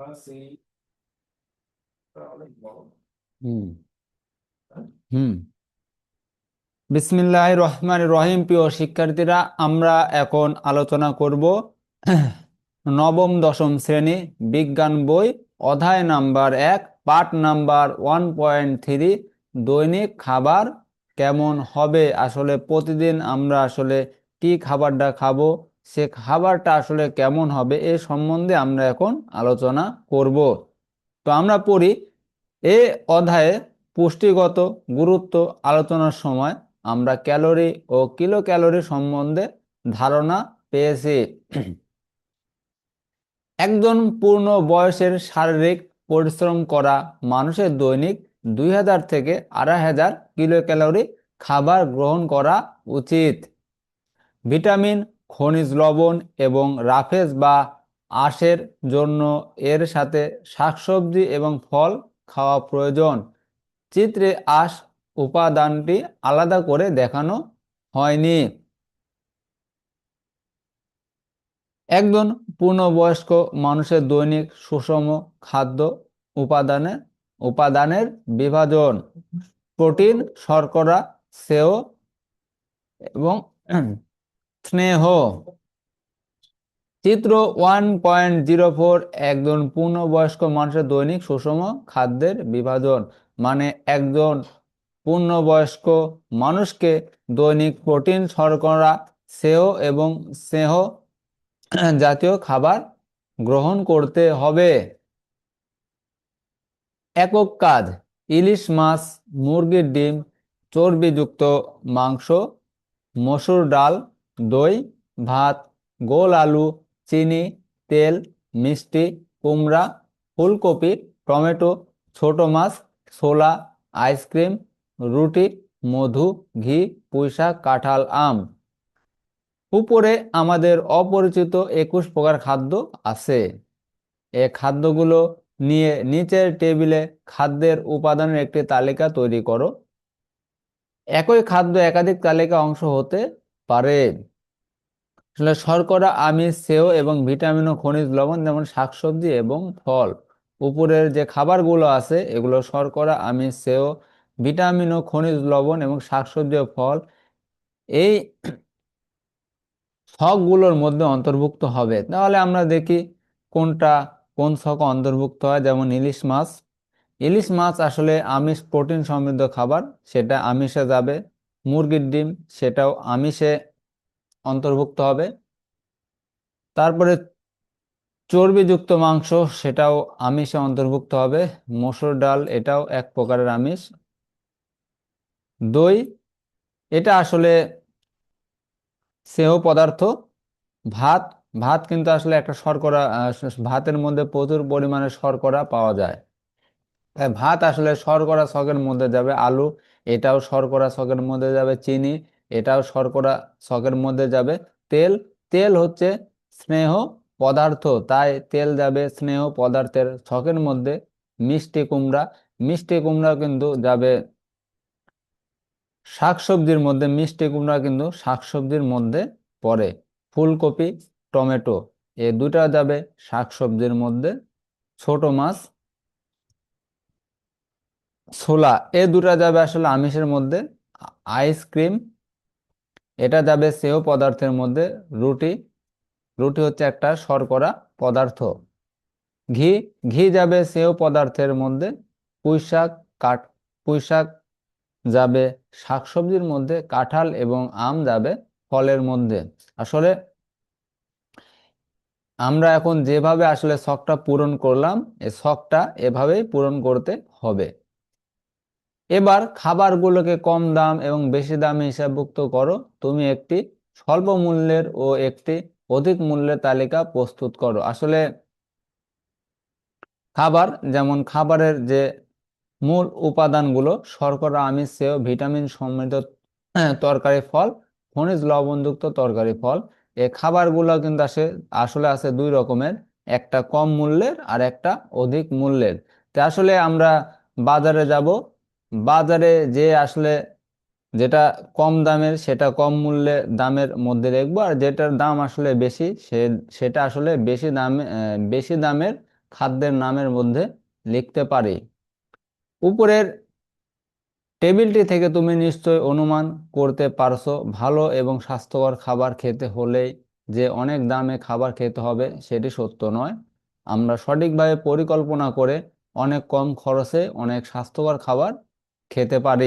ফার্সি অনেক বড় হুম। হুম। বিসমিল্লাহ রহমান রহিম। প্রিয় শিক্ষার্থীরা আমরা এখন আলোচনা করব নবম দশম শ্রেণি বিজ্ঞান বই অধ্যায় নাম্বার এক পাঠ নাম্বার ওয়ান পয়েন্ট থ্রি দৈনিক খাবার কেমন হবে? আসলে প্রতিদিন আমরা আসলে কি খাবারটা খাব? সে খাবারটা আসলে কেমন হবে এ সম্বন্ধে আমরা এখন আলোচনা করব। তো আমরা পড়ি, এ অধ্যায়ে পুষ্টিগত গুরুত্ব আলোচনার সময় আমরা ক্যালোরি ও কিলো ক্যালোরি সম্বন্ধে ধারণা পেয়েছি। একজন পূর্ণ বয়সের শারীরিক পরিশ্রম করা মানুষের দৈনিক দুই হাজার থেকে আড়াই হাজার কিলো ক্যালোরি খাবার গ্রহণ করা উচিত। ভিটামিন খনিজ লবণ এবং রাফেজ বা আঁশের জন্য এর সাথে শাকসবজি এবং ফল খাওয়া প্রয়োজন। চিত্রে আঁশ উপাদানটি আলাদা করে দেখানো হয়নি। একজন পূর্ণবয়স্ক মানুষের দৈনিক সুষম খাদ্য উপাদানে, উপাদানের বিভাজন, প্রোটিন শর্করা, সেও এবং স্নেহ। চিত্র ওয়ান পয়েন্ট জিরো ফোর একজন পূর্ণবয়স্ক মানুষের দৈনিক সুষম খাদ্যের বিভাজন। মানে একজন পূর্ণবয়স্ক মানুষকে দৈনিক প্রোটিন শর্করা সেও এবং স্নেহ জাতীয় খাবার গ্রহণ করতে হবে। একক কাজ, ইলিশ মাছ, মুরগির ডিম, চর্বিযুক্ত মাংস, মসুর ডাল দই, ভাত, গোল আলু, চিনি, তেল, মিষ্টি, কুমড়া, ফুলকপি, টমেটো, ছোট মাছ, ছোলা, আইসক্রিম, রুটি, মধু, ঘি, পুঁইশাক, কাঁঠাল, আম। উপরে আমাদের অপরিচিত একুশ প্রকার খাদ্য আছে। এ খাদ্যগুলো নিয়ে নিচের টেবিলে খাদ্যের উপাদানের একটি তালিকা তৈরি করো। একই খাদ্য একাধিক তালিকা অংশ হতে পারে। আসলে শর্করা, আমিষ, সেও এবং ভিটামিন ও খনিজ লবণ যেমন শাকসবজি এবং ফল। উপরের যে খাবারগুলো আছে, এগুলো শর্করা, আমিষ, সেও, ভিটামিন ও খনিজ লবণ এবং শাকসবজি ও ফল, এই ছকগুলোর মধ্যে অন্তর্ভুক্ত হবে। তাহলে আমরা দেখি কোনটা, কোন ছক অন্তর্ভুক্ত হয়, যেমন ইলিশ মাছ। ইলিশ মাছ আসলে আমিষ প্রোটিন সমৃদ্ধ খাবার, সেটা আমিষে যাবে। মুরগির ডিম, সেটাও আমিষে অন্তর্ভুক্ত হবে। তারপরে চর্বিযুক্ত মাংস, সেটাও আমিষে অন্তর্ভুক্ত হবে। মসুর ডাল, এটাও এক প্রকারের আমিষ। দই, এটা আসলে স্নেহ পদার্থ। ভাত ভাত কিন্তু আসলে একটা শর্করা ভাতের মধ্যে প্রচুর পরিমাণে শর্করা পাওয়া যায়। তাই ভাত আসলে শর্করা ছকের মধ্যে যাবে, আলু, এটাও শর্করা ছকের মধ্যে যাবে, চিনি এটাও শর্করা ছকের মধ্যে যাবে। তেল তেল হচ্ছে স্নেহ পদার্থ, তাই তেল যাবে স্নেহ পদার্থের ছকের মধ্যে, মিষ্টি কুমড়া। মিষ্টি কুমড়া কিন্তু যাবে শাকসবজির মধ্যে, মিষ্টি কুমড়া কিন্তু শাকসবজির মধ্যে পড়ে। ফুলকপি, টমেটো, এ দুটা যাবে শাকসবজির মধ্যে। ছোট মাছ, ছোলা, এ দুটা যাবে আসলে আমিষের মধ্যে। আইসক্রিম এটা যাবে সেও পদার্থের মধ্যে, রুটি। রুটি হচ্ছে একটা শর্করা পদার্থ। ঘি ঘি যাবে সেও পদার্থের মধ্যে, পুঁইশাক, কাঠ, পুঁইশাক যাবে শাকসবজির মধ্যে, কাঁঠাল এবং আম যাবে ফলের মধ্যে। আসলে আমরা এখন যেভাবে আসলে শখটা পূরণ করলাম, এই শখটা এভাবেই পূরণ করতে হবে। এবার খাবারগুলোকে কম দাম এবং বেশি দামে হিসাবভুক্ত করো। তুমি একটি স্বল্প মূল্যের ও একটি অধিক মূল্যের তালিকা প্রস্তুত করো। আসলে খাবার, যেমন খাবারের যে মূল উপাদানগুলো, শর্করা, আমিষ সেও ভিটামিন সমৃদ্ধ তরকারি ফল, খনিজ লবণযুক্ত তরকারি ফল, এ খাবারগুলো কিন্তু আসে, আসলে আছে দুই রকমের, একটা কম মূল্যের আর একটা অধিক মূল্যের। তো আসলে আমরা বাজারে যাব বাজারে যে আসলে যেটা কম দামের, সেটা কম মূল্যে দামের মধ্যে দেখব, আর যেটার দাম আসলে বেশি, সে, সেটা আসলে বেশি দামে বেশি দামের খাদ্যের নামের মধ্যে লিখতে পারি। উপরের টেবিলটি থেকে তুমি নিশ্চয় অনুমান করতে পারছ, ভালো এবং স্বাস্থ্যকর খাবার খেতে হলেই যে অনেক দামে খাবার খেতে হবে, সেটি সত্য নয়। আমরা সঠিকভাবে পরিকল্পনা করে অনেক কম খরচে অনেক স্বাস্থ্যকর খাবার খেতে পারি?